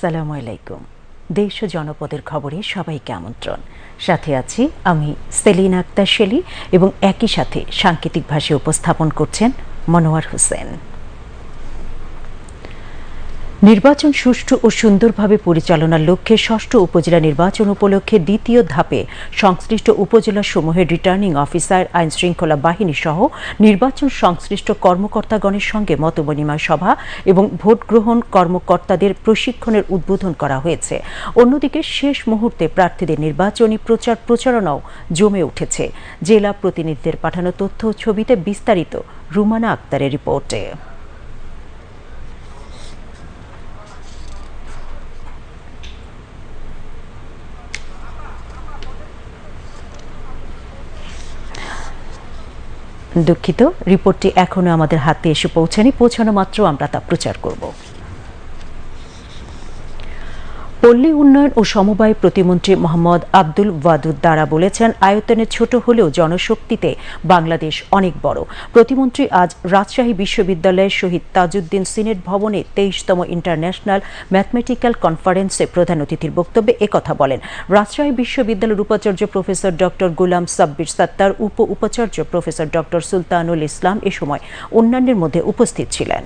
আসসালামু আলাইকুম। দেশ ও জনপদের খবরে সবাইকে আমন্ত্রণ। সাথে আছি আমি সেলিন আক্তার শেলি এবং একই সাথে সাংকেতিক ভাষায় উপস্থাপন করছেন মনোয়ার হোসেন। নির্বাচন সুষ্ঠু ও সুন্দরভাবে পরিচালনার লক্ষ্যে ষষ্ঠ উপজেলা নির্বাচন উপলক্ষে দ্বিতীয় ধাপে সংশ্লিষ্ট উপজেলা সমূহের রিটার্নিং অফিসার আইন শৃঙ্খলা বাহিনী সহ নির্বাচন সংশ্লিষ্ট কর্মকর্তাগণের সঙ্গে মতবিনিময় সভা এবং ভোট গ্রহণ কর্মকর্তাদের প্রশিক্ষণের উদ্বোধন করা হয়েছে। অন্যদিকে শেষ মুহূর্তে প্রার্থীদের নির্বাচনী প্রচার প্রচারণাও জমে উঠেছে। জেলা প্রতিনিধিদের পাঠানো তথ্য ছবিতে বিস্তারিত রুমানা আক্তারের রিপোর্টে। দুঃখিত রিপোর্টটি এখনও আমাদের হাতে এসে পৌঁছানি। পৌঁছানো মাত্র আমরা তা প্রচার করব। পল্লী উন্নয়ন ও সমবায় প্রতিমন্ত্রী মোহাম্মদ আব্দুল ওয়াদুদ দ্বারা বলেছেন, আয়তনে ছোট হলেও জনশক্তিতে বাংলাদেশ অনেক বড়। প্রতিমন্ত্রী আজ রাজশাহী বিশ্ববিদ্যালয়ের শহীদ তাজউদ্দিন সিনেট ভবনে তেইশতম ইন্টারন্যাশনাল ম্যাথমেটিক্যাল কনফারেন্সে প্রধান অতিথির বক্তব্যে একথা বলেন। রাজশাহী বিশ্ববিদ্যালয়ের উপাচার্য প্রফেসর ডক্টর গুলাম সাব্বির সত্তার উপ উপাচার্য প্রফেসর ডক্টর সুলতানুল ইসলাম এ সময় অন্যান্যের মধ্যে উপস্থিত ছিলেন।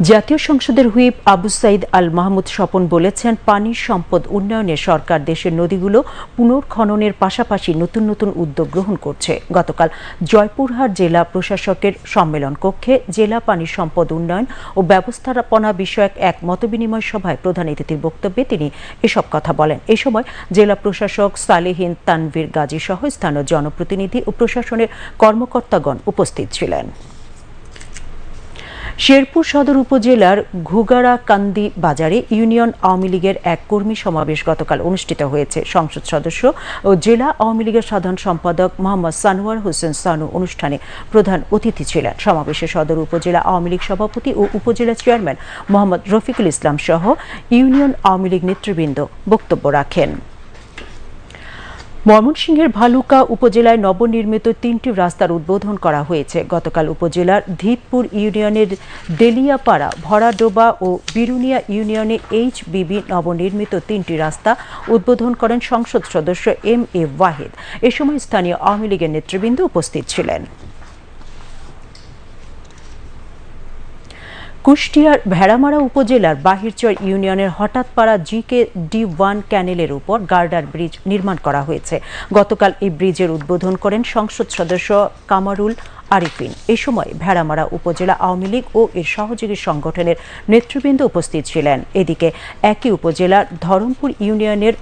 জাতীয় সংসদের হুইপ আবু সাইদ আল মাহমুদ স্বপন বলেছেন পানির সম্পদ উন্নয়নে সরকার দেশের নদীগুলো পুনর্খননের পাশাপাশি নতুন নতুন উদ্যোগ গ্রহণ করছে। গতকাল জয়পুরহাট জেলা প্রশাসকের সম্মেলন কক্ষে জেলা পানি সম্পদ উন্নয়ন ও ব্যবস্থাপনা বিষয়ক এক মতবিনিময় সভায় প্রধান অতিথির বক্তব্যে তিনি এসব কথা বলেন। এ সময় জেলা প্রশাসক সালেহিন তানভীর গাজী সহ স্থানীয় জনপ্রতিনিধি ও প্রশাসনের কর্মকর্তাগণ উপস্থিত ছিলেন। শেরপুর সদর উপজেলার ঘুগারাকান্দি বাজারে ইউনিয়ন আওয়ামী লীগের এক কর্মী সমাবেশ গতকাল অনুষ্ঠিত হয়েছে। সংসদ সদস্য ও জেলা আওয়ামী লীগের সাধারণ সম্পাদক মোহাম্মদ সানোয়ার হোসেন সানু অনুষ্ঠানে প্রধান অতিথি ছিলেন। সমাবেশে সদর উপজেলা আওয়ামী লীগ সভাপতি ও উপজেলা চেয়ারম্যান মোহাম্মদ রফিকুল ইসলাম সহ ইউনিয়ন আওয়ামী লীগ নেতৃবৃন্দ বক্তব্য রাখেন। ময়মনসিংহের ভালুকা উপজেলায় নবনির্মিত তিনটি রাস্তার উদ্বোধন করা হয়েছে। গতকাল উপজেলার ধীপপুর ইউনিয়নের দেলিয়াপাড়া, ভরাডোবা ও বিরুনিয়া ইউনিয়নে এইচ বিবি নবনির্মিত তিনটি রাস্তা উদ্বোধন করেন সংসদ সদস্য এম এ ওয়াহিদ। এ সময় স্থানীয় আওয়ামী লীগের নেতৃবৃন্দ উপস্থিত ছিলেন। কুষ্টিয়ার ভেড়ামারা উপজেলার বাহিরচর ইউনিয়নের Hathatpara G K D one ক্যানেলের উপর গার্ডার ব্রিজ নির্মাণ করা হয়েছে। গতকাল এই ব্রিজের উদ্বোধন করেন সংসদ সদস্য কামারুল আরিফিন। এ সময় ভেড়ামারা উপজেলা আওয়ামী লীগ ও এর সহযোগী সংগঠনের নেতৃবৃন্দ উপস্থিত ছিলেন। এদিকে একই উপজেলার ধরমপুর ইউনিয়নের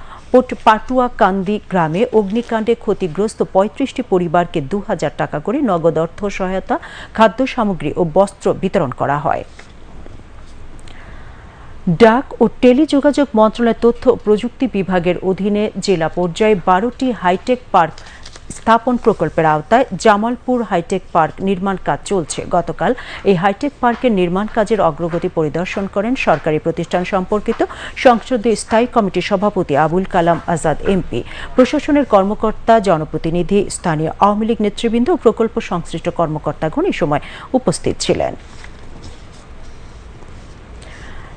পাটুয়া কান্দি গ্রামে অগ্নিকাণ্ডে ক্ষতিগ্রস্ত পঁয়ত্রিশটি পরিবারকে দু হাজার টাকা করে নগদ অর্থ সহায়তা, খাদ্য সামগ্রী ও বস্ত্র বিতরণ করা হয়। ডাক ও টেলিযোগাযোগ মন্ত্রণালয়ের তথ্য প্রযুক্তি বিভাগের অধীনে জেলা পর্যায়ে বারোটি হাইটেক পার্ক স্থাপন প্রকল্পের আওতায় জামালপুর হাইটেক পার্ক নির্মাণ কাজ চলছে। গতকাল এই হাইটেক পার্কের নির্মাণ কাজের অগ্রগতি পরিদর্শন করেন সরকারি প্রতিষ্ঠান সম্পর্কিত সংসদীয় স্থায়ী কমিটির সভাপতি আবুল কালাম আজাদ, এমপি। প্রশাসনের কর্মকর্তা, জনপ্রতিনিধি, স্থানীয় আওয়ামী লীগ নেতৃবৃন্দ ও প্রকল্প সংশ্লিষ্ট কর্মকর্তাগণ এই সময় উপস্থিত ছিলেন।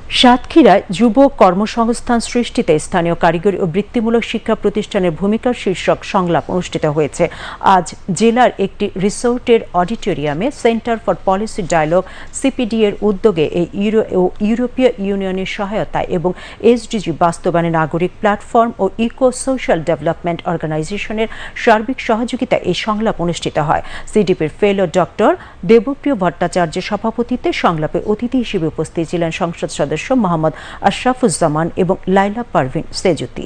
সাতক্ষীরায় যুব কর্মসংস্থান সৃষ্টিতে স্থানীয় কারিগরি ও বৃত্তিমূলক শিক্ষা প্রতিষ্ঠানের ভূমিকার শীর্ষক সংলাপ অনুষ্ঠিত হয়েছে। আজ জেলার একটি রিসোর্টের অডিটোরিয়ামে centre for policy dialogue CPD এর উদ্যোগে এই ইউরো ও ইউরোপীয় ইউনিয়নের সহায়তায় এবং এসডিজি বাস্তবায়নে নাগরিক প্ল্যাটফর্ম ও ইকো সোশ্যাল ডেভেলপমেন্ট অর্গানাইজেশনের সার্বিক সহযোগিতায় এই সংলাপ অনুষ্ঠিত হয়। সিডিপির ফেলো ডক্টর দেবপ্রিয় ভট্টাচার্যের সভাপতিত্বে সংলাপে অতিথি হিসেবে উপস্থিত ছিলেন সংসদ সদস্য সদস্য মোহাম্মদ আশরাফুজ্জামান এবং লাইলা পারভিন সেজুতি।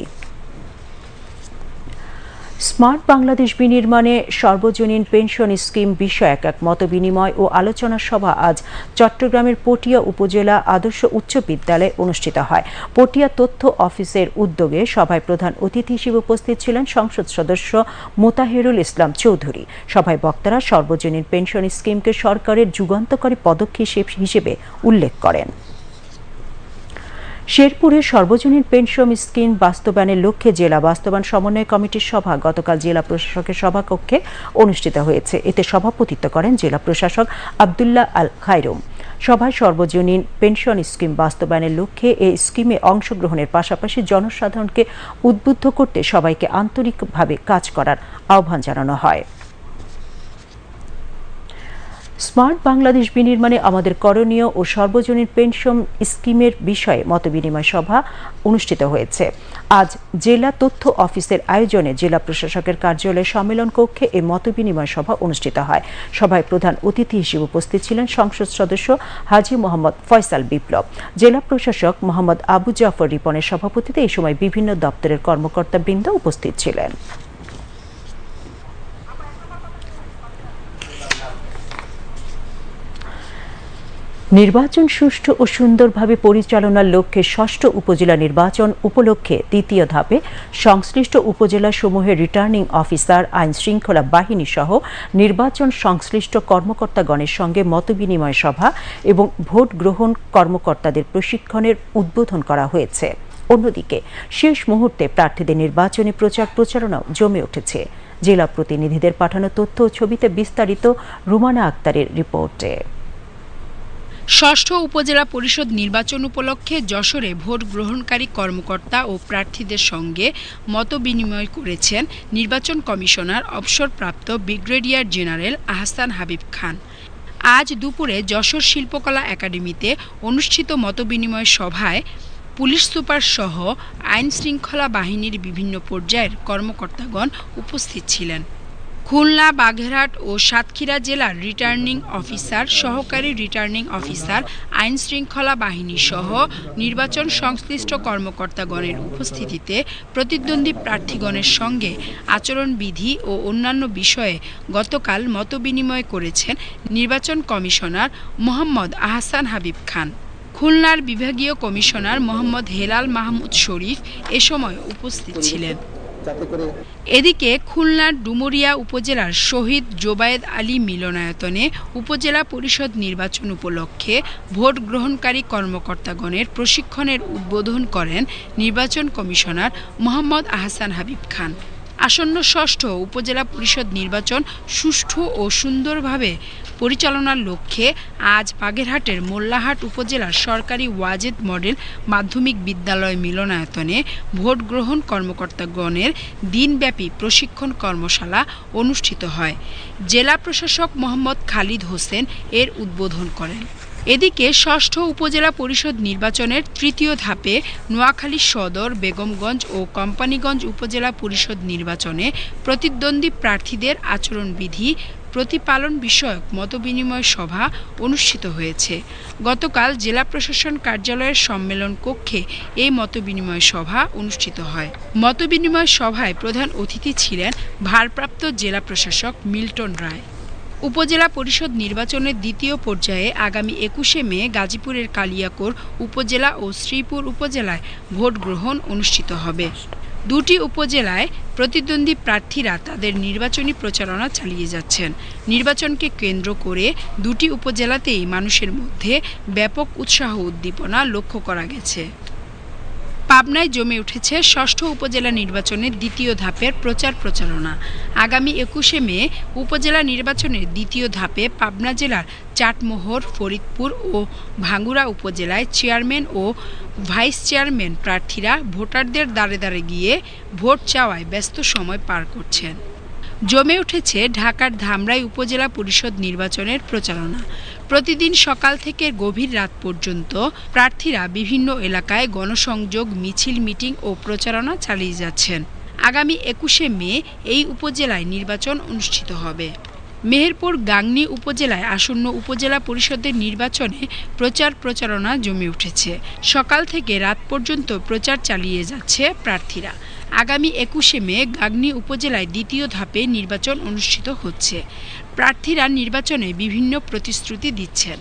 স্মার্ট বাংলাদেশ বিনির্মাণে সর্বজনীন পেনশন স্কিম বিষয়ক এক মত বিনিময় ও আলোচনা সভা আজ চট্টগ্রামের পটিয়া উপজেলা আদর্শ উচ্চ বিদ্যালয়ে অনুষ্ঠিত হয়। পটিয়া তথ্য অফিসের উদ্যোগে সভায় প্রধান অতিথি হিসেবে উপস্থিত ছিলেন সংসদ সদস্য মোতাহিরুল ইসলাম চৌধুরী। সভায় বক্তারা সর্বজনীন পেনশন স্কিমকে সরকারের যুগান্তকারী পদক্ষেপ হিসেবে উল্লেখ করেন। শেরপুরে সর্বজনীন পেনশন স্কিম বাস্তবায়নের লক্ষ্যে জেলা বাস্তবায়ন সমন্বয় কমিটির সভা গতকাল জেলা প্রশাসকের সভাকক্ষে অনুষ্ঠিত হয়েছে। এতে সভাপতিত্ব করেন জেলা প্রশাসক আবদুল্লাহ আল খাইরুম সভায় সর্বজনীন পেনশন স্কিম বাস্তবায়নের লক্ষ্যে এই স্কিমে অংশগ্রহণের পাশাপাশি জনসাধারণকে উদ্বুদ্ধ করতে সবাইকে আন্তরিকভাবে কাজ করার আহ্বান জানানো হয়। স্মার্ট বাংলাদেশ বিনির্মাণে আমাদের করণীয় ও সর্বজনীন পেনশন স্কিমের বিষয়ে মতবিনিময় সভা অনুষ্ঠিত হয়েছে। আজ জেলা তথ্য অফিসের আয়োজনে জেলা প্রশাসকের কার্যালয়ে সম্মেলন কক্ষে এই মতবিনিময় সভা অনুষ্ঠিত হয়। সভায় প্রধান অতিথি হিসেবে উপস্থিত ছিলেন সংসদ সদস্য হাজি মোহাম্মদ ফয়সাল বিপ্লব। জেলা প্রশাসক মোহাম্মদ আবু জাফর রিপনের সভাপতিতে এই সময় বিভিন্ন দপ্তরের কর্মকর্তা বৃন্দ উপস্থিত ছিলেন। নির্বাচন সুষ্ঠু ও সুন্দরভাবে পরিচালনার লক্ষ্যে ষষ্ঠ উপজেলা নির্বাচন উপলক্ষে তৃতীয় ধাপে সংশ্লিষ্ট উপজেলা সমূহের রিটার্নিং অফিসার, আইন শৃঙ্খলা বাহিনী সহ নির্বাচন সংশ্লিষ্ট কর্মকর্তাগণের সঙ্গে মতবিনিময় সভা এবং ভোট গ্রহণ কর্মকর্তাদের প্রশিক্ষণের উদ্বোধন করা হয়েছে। অন্যদিকে, শেষ মুহূর্তে প্রার্থীদের নির্বাচনী প্রচার প্রচারণাও জমে উঠেছে। জেলা প্রতিনিধিদের পাঠানো তথ্য ও ছবিতে বিস্তারিত রুমানা আক্তারের রিপোর্টে। ষষ্ঠ উপজেলা পরিষদ নির্বাচন উপলক্ষে যশোরে ভোট গ্রহণকারী কর্মকর্তা ও প্রার্থীদের সঙ্গে মতবিনিময় করেছেন নির্বাচন কমিশনার অবসরপ্রাপ্ত ব্রিগেডিয়ার জেনারেল আহসান হাবিব খান। আজ দুপুরে যশোর শিল্পকলা একাডেমিতে অনুষ্ঠিত মতবিনিময় সভায় পুলিশ সুপার সহ আইন শৃঙ্খলা বাহিনীর বিভিন্ন পর্যায়ের কর্মকর্তাগণ উপস্থিত ছিলেন। খুলনা, বাগেরহাট ও সাতক্ষীরা জেলার রিটার্নিং অফিসার সহকারী রিটার্নিং অফিসার আইন শৃঙ্খলা বাহিনী সহ নির্বাচন সংশ্লিষ্ট কর্মকর্তাগণের উপস্থিতিতে প্রতিদ্বন্দ্বী প্রার্থীগণের সঙ্গে আচরণবিধি ও অন্যান্য বিষয়ে গতকাল মতবিনিময় করেছেন নির্বাচন কমিশনার মোহাম্মদ আহসান হাবিব খান। খুলনার বিভাগীয় কমিশনার মোহাম্মদ হেলাল মাহমুদ শরীফ এ সময় উপস্থিত ছিলেন। এদিকে খুলনার ডুমুরিয়া উপজেলার শহীদ জোবায়েদ আলী মিলনায়তনে উপজেলা পরিষদ নির্বাচন উপলক্ষে ভোট গ্রহণকারী কর্মকর্তাগণের প্রশিক্ষণের উদ্বোধন করেন নির্বাচন কমিশনার মোহাম্মদ আহসান হাবিব খান। আসন্ন ষষ্ঠ উপজেলা পরিষদ নির্বাচন সুষ্ঠু ও সুন্দরভাবে পরিচালনার লক্ষ্যে আজ বাগেরহাটের মোল্লাহাট উপজেলার সরকারি ওয়াজেদ মডেল মাধ্যমিক বিদ্যালয় মিলনায়তনে ভোট গ্রহণ কর্মকর্তাগণের দিনব্যাপী প্রশিক্ষণ কর্মশালা অনুষ্ঠিত হয়। জেলা প্রশাসক মোহাম্মদ খালিদ হোসেন এর উদ্বোধন করেন। এদিকে ষষ্ঠ উপজেলা পরিষদ নির্বাচনের তৃতীয় ধাপে নোয়াখালী সদর, বেগমগঞ্জ ও কোম্পানীগঞ্জ উপজেলা পরিষদ নির্বাচনে প্রতিদ্বন্দ্বী প্রার্থীদের আচরণবিধি প্রতিপালন বিষয়ক মতবিনিময় সভা অনুষ্ঠিত হয়েছে। গতকাল জেলা প্রশাসন কার্যালয়ের সম্মেলন কক্ষে এই মতবিনিময় সভা অনুষ্ঠিত হয়। মতবিনিময় সভায় প্রধান অতিথি ছিলেন ভারপ্রাপ্ত জেলা প্রশাসক মিল্টন রায়। উপজেলা পরিষদ নির্বাচনের দ্বিতীয় পর্যায়ে আগামী একুশে মে গাজীপুরের কালিয়াকোর উপজেলা ও শ্রীপুর উপজেলায় ভোট গ্রহণ অনুষ্ঠিত হবে। দুটি উপজেলায় প্রতিদ্বন্দ্বী প্রার্থীরা তাদের নির্বাচনী প্রচারণা চালিয়ে যাচ্ছেন। নির্বাচনকে কেন্দ্র করে দুটি উপজেলাতেই মানুষের মধ্যে ব্যাপক উৎসাহ উদ্দীপনা লক্ষ্য করা গেছে। পাবনায় জমে উঠেছে ষষ্ঠ উপজেলা নির্বাচনের দ্বিতীয় ধাপের প্রচার প্রচারণা। আগামী একুশে মে উপজেলা নির্বাচনের দ্বিতীয় ধাপে পাবনা জেলার চাটমোহর, ফরিদপুর ও ভাঙ্গুড়া উপজেলায় চেয়ারম্যান ও ভাইস চেয়ারম্যান প্রার্থীরা ভোটারদের দ্বারে দ্বারে গিয়ে ভোট চাওয়ায় ব্যস্ত সময় পার করছেন। জমে উঠেছে ঢাকার ধামরাই উপজেলা পরিষদ নির্বাচনের প্রচারণা। প্রতিদিন সকাল থেকে গভীর রাত পর্যন্ত প্রার্থীরা বিভিন্ন এলাকায় গণসংযোগ, মিছিল, মিটিং ও প্রচারণা চালিয়ে যাচ্ছেন। আগামী একুশে মে এই উপজেলায় নির্বাচন অনুষ্ঠিত হবে। মেহেরপুর গাংনী উপজেলায় আসন্ন উপজেলা পরিষদের নির্বাচনে প্রচার প্রচারণা জমে উঠেছে। সকাল থেকে রাত পর্যন্ত প্রচার চালিয়ে যাচ্ছে প্রার্থীরা। আগামী একুশে মে গাংনী উপজেলায় দ্বিতীয় ধাপে নির্বাচন অনুষ্ঠিত হচ্ছে। প্রার্থীরা নির্বাচনে বিভিন্ন প্রতিশ্রুতি দিচ্ছেন।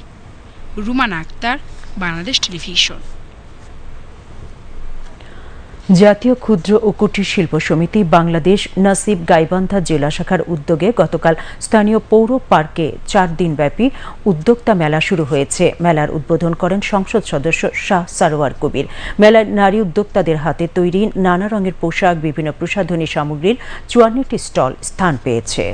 রুমান আক্তার, বাংলাদেশ টেলিভিশন। জাতীয় ক্ষুদ্র ও কুটির শিল্প সমিতি বাংলাদেশ নাসিব গাইবান্ধা জেলা শাখার উদ্যোগে গতকাল স্থানীয় পৌর পার্কে চার দিনব্যাপী উদ্যোক্তা মেলা শুরু হয়েছে। মেলার উদ্বোধন করেন সংসদ সদস্য শাহ সারোয়ার কবির। মেলার নারী উদ্যোক্তাদের হাতে তৈরি নানা রঙের পোশাক, বিভিন্ন প্রসাধনী সামগ্রীর চুয়ান্নটি স্টল স্থান পেয়েছে।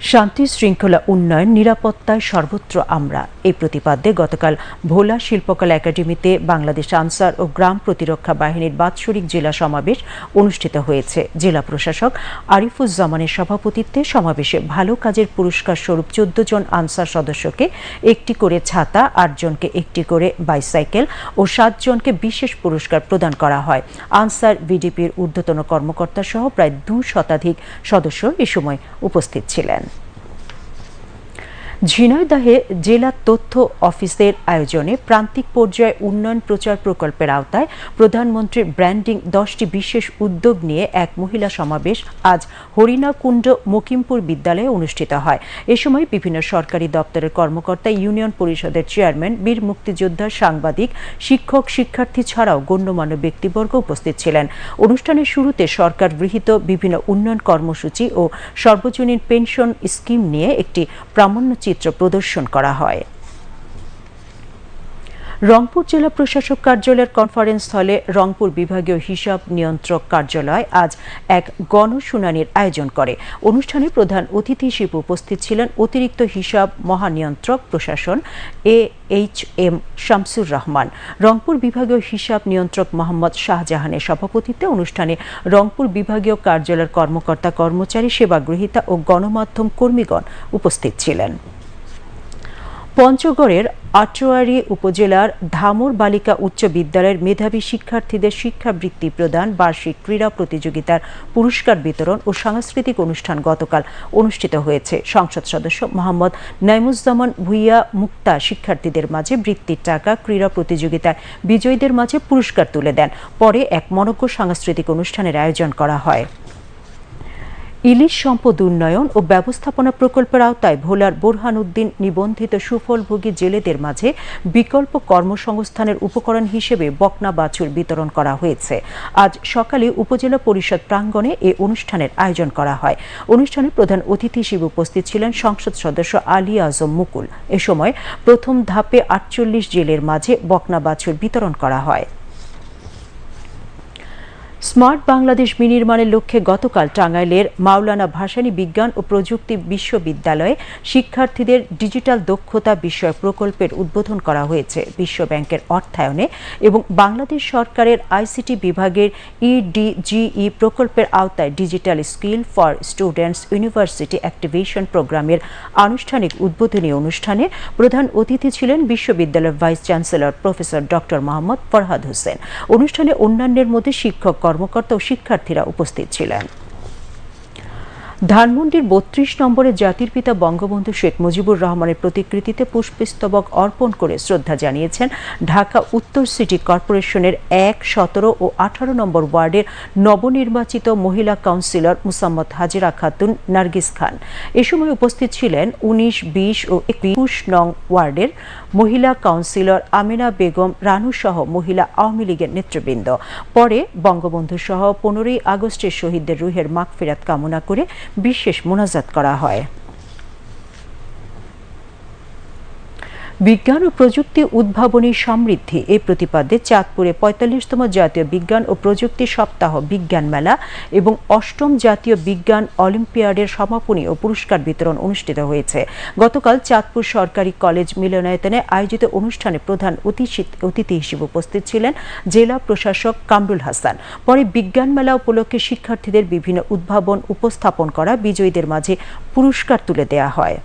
শান্তি শৃঙ্খলা উন্নয়ন নিরাপত্তায় সর্বত্র আমরা। এই প্রতিপাদ্যে গতকাল ভোলা শিল্পকলা একাডেমিতে বাংলাদেশ আনসার ও গ্রাম প্রতিরক্ষা বাহিনীর বাৎসরিক জেলা সমাবেশ অনুষ্ঠিত হয়েছে। জেলা প্রশাসক আরিফুজ্জামানের সভাপতিত্বে সমাবেশে ভালো কাজের পুরস্কার স্বরূপ চোদ্দ জন আনসার সদস্যকে একটি করে ছাতা আটজনকে একটি করে বাইসাইকেল ও সাতজনকে বিশেষ পুরস্কার প্রদান করা হয়। আনসার ভিডিপির ঊর্ধ্বতন কর্মকর্তা সহ প্রায় দু শতাধিক সদস্য এ সময় উপস্থিত ছিলেন। ঝিনাইদহে জেলা তথ্য অফিসের আয়োজনে প্রান্তিক পর্যায়ে উন্নয়ন প্রচার প্রকল্পের আওতায় প্রধানমন্ত্রীর ব্র্যান্ডিং দশটি বিশেষ উদ্যোগ নিয়ে এক মহিলা সমাবেশ আজ হরিণাকুণ্ড মকিমপুর বিদ্যালয়ে অনুষ্ঠিত হয়। এ সময় বিভিন্ন সরকারি দপ্তরের কর্মকর্তা, ইউনিয়ন পরিষদের চেয়ারম্যান, বীর মুক্তিযোদ্ধা সাংবাদিক, শিক্ষক, শিক্ষার্থী ছাড়াও গণ্যমান্য ব্যক্তিবর্গ উপস্থিত ছিলেন। অনুষ্ঠানের শুরুতে সরকার গৃহীত বিভিন্ন উন্নয়ন কর্মসূচি ও সর্বজনীন পেনশন স্কিম নিয়ে একটি প্রামাণ্য চিত্র প্রদর্শন করা হয়। রংপুর জেলা প্রশাসক কার্যালয়ের কনফারেন্স হলে রংপুর বিভাগীয় হিসাব নিয়ন্ত্রক কার্যালয় আজ এক গণশুনানির আয়োজন করে। অনুষ্ঠানে প্রধান অতিথি হিসেবে উপস্থিত ছিলেন অতিরিক্ত হিসাব মহানিয়ন্ত্রক প্রশাসন A H M Shamsur Rahman. Rangpur বিভাগীয় হিসাব নিয়ন্ত্রক মোহাম্মদ শাহজাহানের সভাপতিত্বে অনুষ্ঠানে রংপুর বিভাগীয় কার্যালয়ের কর্মকর্তা কর্মচারী সেবাগ্রহীতা ও গণমাধ্যম কর্মীগণ উপস্থিত ছিলেন। পঞ্চগড়ের আটোয়ারি উপজেলার ধামর বালিকা উচ্চ বিদ্যালয়ের মেধাবী শিক্ষার্থীদের শিক্ষাবৃত্তি প্রদান, বার্ষিক ক্রীড়া প্রতিযোগিতার পুরস্কার বিতরণ ও সাংস্কৃতিক অনুষ্ঠান গতকাল অনুষ্ঠিত হয়েছে। সংসদ সদস্য মোহাম্মদ নাইমুজ্জামান ভুইয়া মুক্তা শিক্ষার্থীদের মাঝে বৃত্তির টাকা, ক্রীড়া প্রতিযোগিতায় বিজয়ীদের মাঝে পুরস্কার তুলে দেন। পরে এক মনজ্ঞ সাংস্কৃতিক অনুষ্ঠানের আয়োজন করা হয়। ইলিশ সম্পদ উন্নয়ন ও ব্যবস্থাপনা প্রকল্পের আওতায় ভোলার বোরহান উদ্দিন নিবন্ধিত সুফলভোগী জেলেদের মাঝে বিকল্প কর্মসংস্থানের উপকরণ হিসেবে বকনা বাছুর বিতরণ করা হয়েছে। আজ সকালে উপজেলা পরিষদ প্রাঙ্গণে এ অনুষ্ঠানের আয়োজন করা হয়। অনুষ্ঠানে প্রধান অতিথি হিসেবে উপস্থিত ছিলেন সংসদ সদস্য আলী আজম মুকুল। এ সময় প্রথম ধাপে আটচল্লিশ জেলের মাঝে বকনা বাছুর বিতরণ করা হয়। স্মার্ট বাংলাদেশ বিনির্মাণের লক্ষ্যে গতকাল টাঙ্গাইলের মাওলানা ভাসানী বিজ্ঞান ও প্রযুক্তি বিশ্ববিদ্যালয়ে শিক্ষার্থীদের ডিজিটাল দক্ষতা বিষয় প্রকল্পের উদ্বোধন করা হয়েছে। বিশ্ব ব্যাংকের অর্থায়নে এবং বাংলাদেশ সরকারের আইসিটি বিভাগের ইডিজিই প্রকল্পের আওতায় digital skill for students university activation প্রোগ্রামের আনুষ্ঠানিক উদ্বোধনী অনুষ্ঠানে প্রধান অতিথি ছিলেন বিশ্ববিদ্যালয়ের vice chancellor professor doctor Mohammad Farhad Hossain. অনুষ্ঠানে অন্যান্যের মধ্যে শিক্ষক কর্মকর্তা ও শিক্ষার্থীরা উপস্থিত ছিলেন। ধানমন্ডির বত্রিশ নম্বরে জাতির পিতা বঙ্গবন্ধু শেখ মুজিবুর রহমানের প্রতিকৃতিতে পুষ্পস্তবক অর্পণ করে শ্রদ্ধা জানিয়েছেন। ঢাকা উত্তর সিটি কর্পোরেশনের এক, সতেরো ও আঠারো নম্বর ওয়ার্ডের নবনির্বাচিত মহিলা কাউন্সিলর মুসাম্মদ হাজিরা খাতুন নার্গিস খান। এ সময় উপস্থিত ছিলেন উনিশ, বিশ ও একুশ নং ওয়ার্ডের মহিলা কাউন্সিলর আমিনা বেগম রানু সহ মহিলা আওয়ামী লীগের নেতৃবৃন্দ। পরে বঙ্গবন্ধু সহ পনেরোই আগস্টের শহীদদের রুহের মাগফিরাত কামনা করে বিশেষ মোনাজাত করা হয়। বিজ্ঞান ও প্রযুক্তি উদ্ভাবনী সমৃদ্ধি এই প্রতিপাদ্যে চাঁদপুরে পঁয়তাল্লিশতম জাতীয় বিজ্ঞান ও প্রযুক্তি সপ্তাহ বিজ্ঞান মেলা এবং অষ্টম জাতীয় বিজ্ঞান অলিম্পিয়াডের সমাপনী ও পুরস্কার বিতরণ অনুষ্ঠিত হয়েছে। গতকাল চাঁদপুর সরকারি কলেজ মিলনায়তনে আয়োজিত অনুষ্ঠানে প্রধান অতিথি হিসেবে উপস্থিত ছিলেন জেলা প্রশাসক কামরুল হাসান। পরে বিজ্ঞান মেলা উপলক্ষে শিক্ষার্থীদের বিভিন্ন উদ্ভাবন, উপস্থাপন করা বিজয়ীদের মাঝে পুরস্কার তুলে দেওয়া হয়।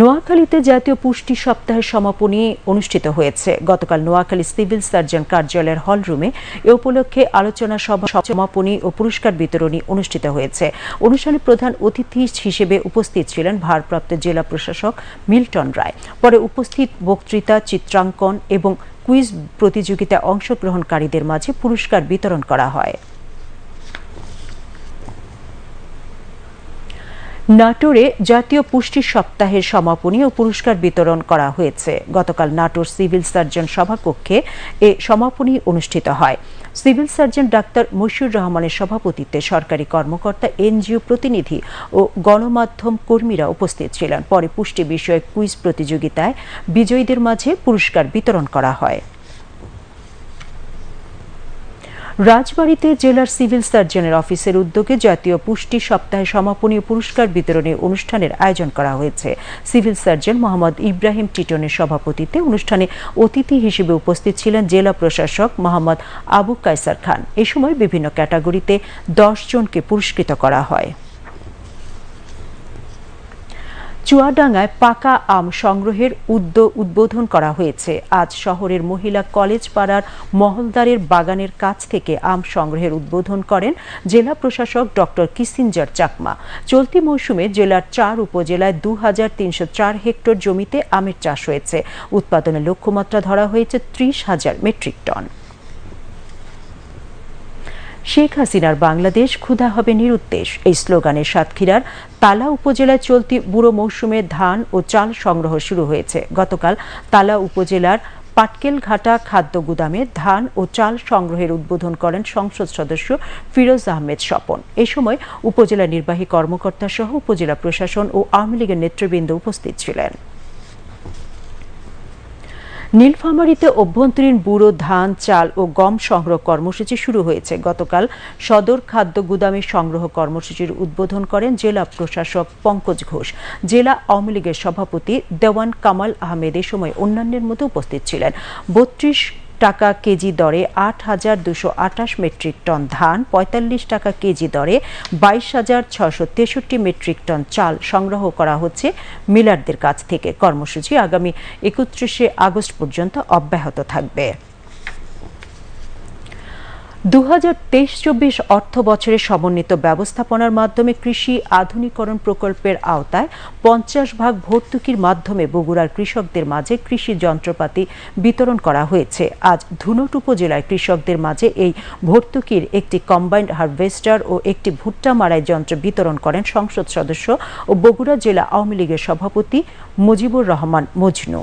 নোয়াখালীতে জাতীয় পুষ্টি সপ্তাহের সমাপনী অনুষ্ঠিত হয়েছে। গতকাল নোয়াখালী সিভিল সার্জন কার্যালয়ের হলরুমে এ উপলক্ষে আলোচনা সভা সমাপনী ও পুরস্কার বিতরণী অনুষ্ঠিত হয়েছে। অনুষ্ঠানে প্রধান অতিথি হিসেবে উপস্থিত ছিলেন ভারপ্রাপ্ত জেলা প্রশাসক মিল্টন রায়। পরে উপস্থিত বক্তৃতা, চিত্রাঙ্কন এবং কুইজ প্রতিযোগিতায় অংশগ্রহণকারীদের মাঝে পুরস্কার বিতরণ করা হয়। নাটোরে জাতীয় পুষ্টি সপ্তাহের সমাপনী ও পুরস্কার বিতরণ করা হয়েছে। গতকাল নাটোর সিভিল সার্জন সভাকক্ষে এ সমাপনী অনুষ্ঠিত হয়। সিভিল সার্জন ডাক্তার মশিউর রহমানের সভাপতিত্বে সরকারি কর্মকর্তা, এনজিও প্রতিনিধি ও গণমাধ্যম কর্মীরা উপস্থিত ছিলেন। পরে পুষ্টি বিষয়ক কুইজ প্রতিযোগিতায় বিজয়ীদের মাঝে পুরস্কার বিতরণ করা হয়। রাজবাড়ীতে জেলার সিভিল সার্জনের অফিসের উদ্যোগে জাতীয় পুষ্টি সপ্তাহে সমাপনী পুরস্কার বিতরণী অনুষ্ঠানের আয়োজন করা হয়েছে। সিভিল সার্জন মোহাম্মদ ইব্রাহিম টিটনের সভাপতিতে অনুষ্ঠানে অতিথি হিসেবে উপস্থিত ছিলেন জেলা প্রশাসক মোহাম্মদ আবু কায়সার খান। এ সময় বিভিন্ন ক্যাটাগরিতে দশ জনকে পুরস্কৃত করা হয়। চুয়াডাঙ্গায় পাকা আম সংগ্রহের উদ্যোগ উদ্বোধন করা হয়েছে। আজ শহরের মহিলা কলেজ পাড়ার মহলদারের বাগানের কাছ থেকে আম সংগ্রহের উদ্বোধন করেন জেলা প্রশাসক ডক্টর কিসিঞ্জার চাকমা। চলতি মৌসুমে জেলার চার উপজেলায় দু হাজার তিনশো চার হেক্টর জমিতে আমের চাষ হয়েছে। উৎপাদনের লক্ষ্যমাত্রা ধরা হয়েছে ত্রিশ হাজার মেট্রিক টন। শেখ হাসিনার বাংলাদেশ ক্ষুধা হবে নিরুদ্দেশ। এই স্লোগানে সাতক্ষীরার তালা উপজেলায় চলতি বুড়ো মৌসুমে ধান ও চাল সংগ্রহ শুরু হয়েছে। গতকাল তালা উপজেলার পাটকেলঘাটা খাদ্য গুদামে ধান ও চাল সংগ্রহের উদ্বোধন করেন সংসদ সদস্য ফিরোজ আহমেদ স্বপন। এ সময় উপজেলা নির্বাহী কর্মকর্তা সহ উপজেলা প্রশাসন ও আওয়ামী লীগের নেতৃবৃন্দ উপস্থিত ছিলেন। নীলফামারীতে অভ্যন্তরীণ বুড়ো ধান, চাল ও গম সংগ্রহ কর্মসূচি শুরু হয়েছে। গতকাল সদর খাদ্য গুদামে সংগ্রহ কর্মসূচির উদ্বোধন করেন জেলা প্রশাসক পঙ্কজ ঘোষ। জেলা আওয়ামী লীগের সভাপতি দেওয়ান কামাল আহমেদ এ সময় অন্যান্যের মধ্যে উপস্থিত ছিলেন। বত্রিশ টাকা কেজি দরে আট হাজার দুশো আঠাশ মেট্রিক টন ধান, পঁয়তাল্লিশ টাকা কেজি দরে বাইশ হাজার ছশো তেষট্টি মেট্রিক টন চাল সংগ্রহ করা হচ্ছে মিলারদের কাছ থেকে। কর্মসূচি আগামী একত্রিশে আগস্ট পর্যন্ত অব্যাহত থাকবে। দু হাজার তেইশ চব্বিশ অর্থ বছরের সমন্বিত ব্যবস্থাপনার মাধ্যমে কৃষি আধুনিকরণ প্রকল্পের আওতায় পঞ্চাশ ভাগ ভর্তুকির মাধ্যমে বগুড়ার কৃষকদের মাঝে কৃষি যন্ত্রপাতি বিতরণ করা হয়েছে। আজ ধুনট উপজেলায় কৃষকদের মাঝে এই ভর্তুকির একটি কম্বাইন্ড হারভেস্টার ও একটি ভুট্টা মারাই যন্ত্র বিতরণ করেন সংসদ সদস্য ও বগুড়া জেলা আওয়ামী লীগের সভাপতি মুজিবুর রহমান মজনু।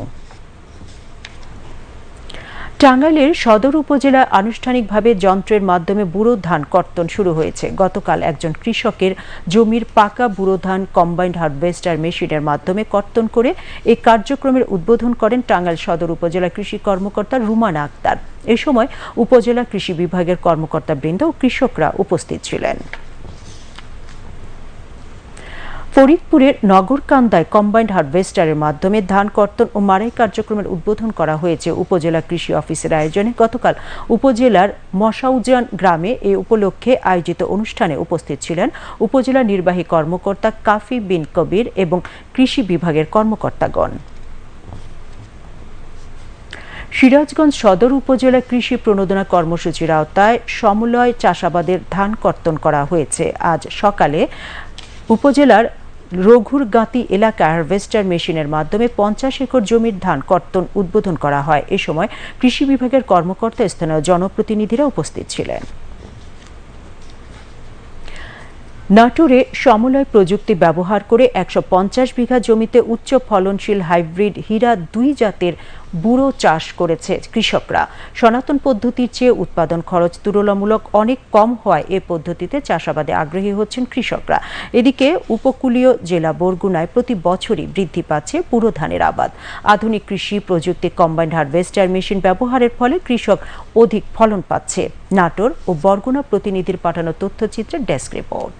টাঙ্গাইলের সদর উপজেলায় আনুষ্ঠানিকভাবে যন্ত্রের মাধ্যমে বুড়ো ধান কর্তন শুরু হয়েছে। গতকাল একজন কৃষকের জমির পাকা বুড়ো ধান কম্বাইন্ড হারভেস্টার মেশিনের মাধ্যমে কর্তন করে এই কার্যক্রমের উদ্বোধন করেন টাঙ্গাইল সদর উপজেলা কৃষি কর্মকর্তা রুমানা আক্তার। এ সময় উপজেলা কৃষি বিভাগের কর্মকর্তা বৃন্দ ও কৃষকরা উপস্থিত ছিলেন। ফরিদপুরের নগরকান্দায় কম্বাইন্ড হারভেস্টারের মাধ্যমে ধান কর্তন ও মারাই কার্যক্রমের উদ্বোধন করা হয়েছে। উপজেলা কৃষি অফিসের আয়োজনে গতকাল উপজেলার মশাউজান গ্রামে এ উপলক্ষে আয়োজিত অনুষ্ঠানে উপস্থিত ছিলেন উপজেলা নির্বাহী কর্মকর্তা কাফি বিন কবির এবং কৃষি বিভাগের কর্মকর্তাগণ। সিরাজগঞ্জ সদর উপজেলা কৃষি প্রণোদনা কর্মসূচির আওতায় সমলয় চাষাবাদের ধান কর্তন করা হয়েছে। আজ সকালে উপজেলার রঘুরগাতি এলাকা হারভেস্টার মেশিনের মাধ্যমে পঞ্চাশ একর জমির ধান কর্তন উদ্বোধন করা হয়। এ সময় কৃষি বিভাগের কর্মকর্তা স্থানীয় জনপ্রতিনিধিরা উপস্থিত ছিলেন। নাটোরে সমলয় প্রযুক্তি ব্যবহার করে একশো পঞ্চাশ বিঘা জমিতে উচ্চ ফলনশীল হাইব্রিড হীরা দুই জাতের বুড়ো চাষ করেছে কৃষকরা। সনাতন পদ্ধতির চেয়ে উৎপাদন খরচ তুলনামূলক অনেক কম হওয়ায় এ পদ্ধতিতে চাষাবাদে আগ্রহী হচ্ছেন কৃষকরা। এদিকে উপকূলীয় জেলা বরগুনায় প্রতি বছরই বৃদ্ধি পাচ্ছে পুরো ধানের আবাদ। আধুনিক কৃষি, প্রযুক্তি কম্বাইন্ড হারভেস্টার মেশিন ব্যবহারের ফলে কৃষক অধিক ফলন পাচ্ছে। নাটোর ও বরগুনা প্রতিনিধির পাঠানো তথ্যচিত্রের ডেস্ক রিপোর্ট।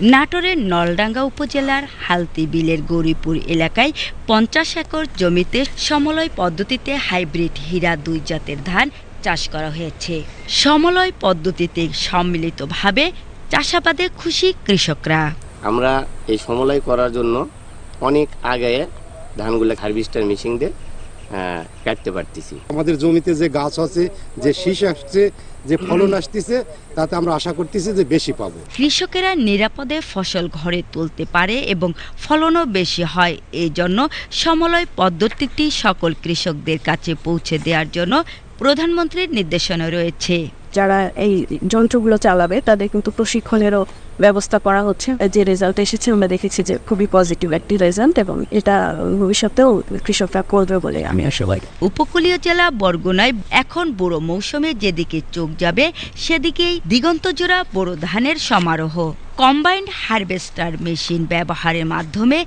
নাটোরের নলডাঙ্গা উপজেলার হালতি বিলের গৌরীপুর এলাকায় পঞ্চাশ একর জমিতে সমলয় পদ্ধতিতে হাইব্রিড হীরা দুই জাতের ধান চাষ করা হয়েছে। সমলয় পদ্ধতিতে সম্মিলিতভাবে চাষাবাদে খুশি কৃষকরা। আমরা এই সমলয় করার জন্য অনেক আগে ধানগুলো হারভেস্টার মেশিন দিয়ে কাটতে পারতেছি। আমাদের জমিতে যে গাছ আছে যে শীষ আসছে যে ফলন আসতেছে তাতে আমরা আশা করতেছি যে বেশি পাবো। কৃষকেরা নিরাপদে ফসল ঘরে তুলতে পারে এবং ফলনও বেশি হয়। এই জন্য সমলয় পদ্ধতিটি সকল কৃষকদের কাছে পৌঁছে দেওয়ার জন্য প্রধানমন্ত্রীর নির্দেশনা রয়েছে। যারা এই যন্ত্রগুলো চালাবে তাদের কিন্তু প্রশিক্ষণেরও ব্যবস্থা করা হচ্ছে। যে রেজাল্ট এসেছে আমরা দেখেছি যে খুবই পজিটিভ একটি রেজাল্ট এবং এটা ভবিষ্যতেও কৃষকরা করবে বলে আমি আশাবাদী উপকূলীয় জেলা বরগুনায় এখন বুড়ো মৌসুমে যেদিকে চোখ যাবে সেদিকেই দিগন্তজোড়া বোরো ধানের সমারোহ। কম্বাইন্ড হারভেস্টার মেশিন ব্যবহারের মাধ্যমে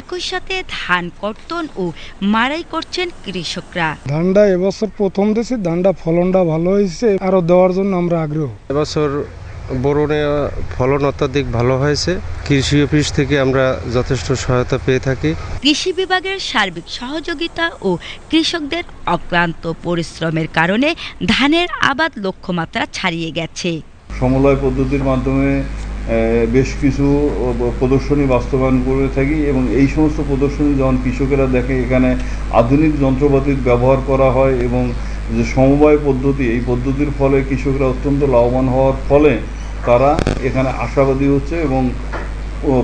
একই সাথে ধান কর্তন ও মাড়াই করছেন কৃষকরা। ধানটা এবছর প্রথম দেশে ধানটা ফলনটা ভালো হয়েছে আরও দেওয়ার জন্য আমরা আগ্রহ। এবছর বোরনে ফলন অত্যাধিক ভালো হয়েছে কৃষি অফিস থেকে আমরা যথেষ্ট সহায়তা পেয়ে থাকি। কৃষি বিভাগের সার্বিক সহযোগিতা ও কৃষকদের অক্লান্ত পরিশ্রমের কারণে ধানের আবাদ লক্ষ্যমাত্রা ছাড়িয়ে গেছে। সমলয় পদ্ধতির মাধ্যমে বেশ কিছু প্রদর্শনী বাস্তবায়ন করে থাকি এবং এই সমস্ত প্রদর্শনী যখন কৃষকেরা দেখে, এখানে আধুনিক যন্ত্রপাতির ব্যবহার করা হয় এবং যে সমবায় পদ্ধতি, এই পদ্ধতির ফলে কৃষকরা অত্যন্ত লাভবান হওয়ার ফলে তারা এখানে আশাবাদী হচ্ছে এবং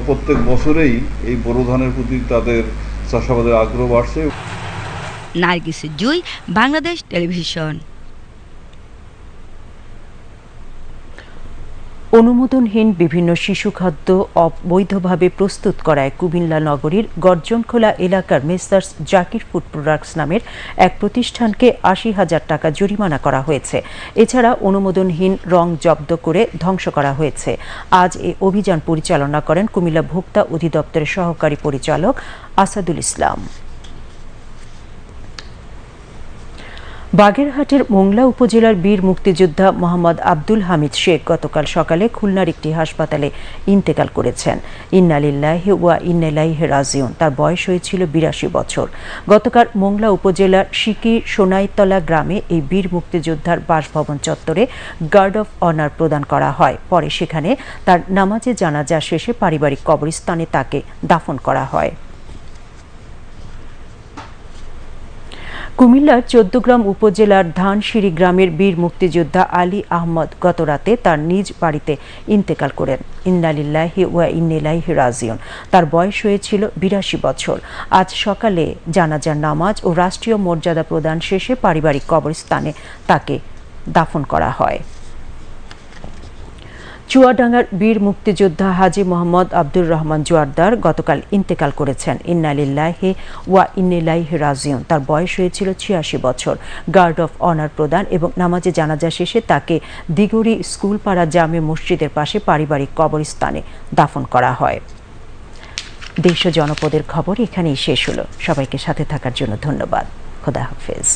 প্রত্যেক বছরেই এই বোরো ধানের প্রতি তাদের চাষাবাদের আগ্রহ বাড়ছে। নার্গিস জুই, বাংলাদেশ টেলিভিশন। অনুমোদনহীন বিভিন্ন শিশু খাদ্য অবৈধভাবে প্রস্তুত করায় কুমিল্লা নগরীর গর্জনখোলা এলাকার মেসার্স জাকির ফুড প্রোডাক্টস নামের এক প্রতিষ্ঠানকে আশি হাজার টাকা জরিমানা করা হয়েছে। এছাড়া অনুমোদনহীন রং জব্দ করে ধ্বংস করা হয়েছে। আজ এ অভিযান পরিচালনা করেন কুমিল্লা ভোক্তা অধিদপ্তরের সহকারী পরিচালক আসাদুল ইসলাম। বাগেরহাটের মোংলা উপজেলার বীর মুক্তিযোদ্ধা মোহাম্মদ আব্দুল হামিদ শেখ গতকাল সকালে খুলনার একটি হাসপাতালে ইন্তেকাল করেছেন। ইন্নালিল্লাহি ওয়া ইন্নাইলাইহি রাজিউন। তার বয়স হয়েছিল বিরাশি বছর। গতকাল মোংলা উপজেলার সিকি সোনাইতলা গ্রামে এই বীর মুক্তিযোদ্ধার বাসভবন চত্বরে গার্ড অফ অনার প্রদান করা হয়। পরে সেখানে তার নামাজে জানাজা শেষে পারিবারিক কবরস্থানে তাকে দাফন করা হয়। কুমিল্লার চোদ্দগ্রাম উপজেলার ধানসিঁড়ি গ্রামের বীর মুক্তিযোদ্ধা আলী আহমদ গতরাতে তার নিজ বাড়িতে ইন্তেকাল করেন। ইন্নালিল্লাহি ওয়া ইন্নিলাহি রাজিউন। তার বয়স হয়েছিল বিরাশি বছর। আজ সকালে জানাজার নামাজ ও রাষ্ট্রীয় মর্যাদা প্রদান শেষে পারিবারিক কবরস্থানে তাকে দাফন করা হয়। চুয়াডাঙ্গার বীর মুক্তিযোদ্ধা হাজি মোহাম্মদ আব্দুর রহমান জোয়ারদার গতকাল ইন্তেকাল করেছেন। ইন্নালিল্লাহি ওয়া ইন্নিলাইহি রাজিউন। তার বয়স হয়েছিল ছিয়াশি বছর। গার্ড অফ অনার প্রদান এবং নামাজে জানাজা শেষে তাকে দিগুড়ি স্কুলপাড়া জামে মসজিদের পাশে পারিবারিক কবরস্থানে দাফন করা হয়। দেশ জনপদের খবর এখানেই শেষ হলো। সবাইকে সাথে থাকার জন্য ধন্যবাদ। খোদা হাফেজ।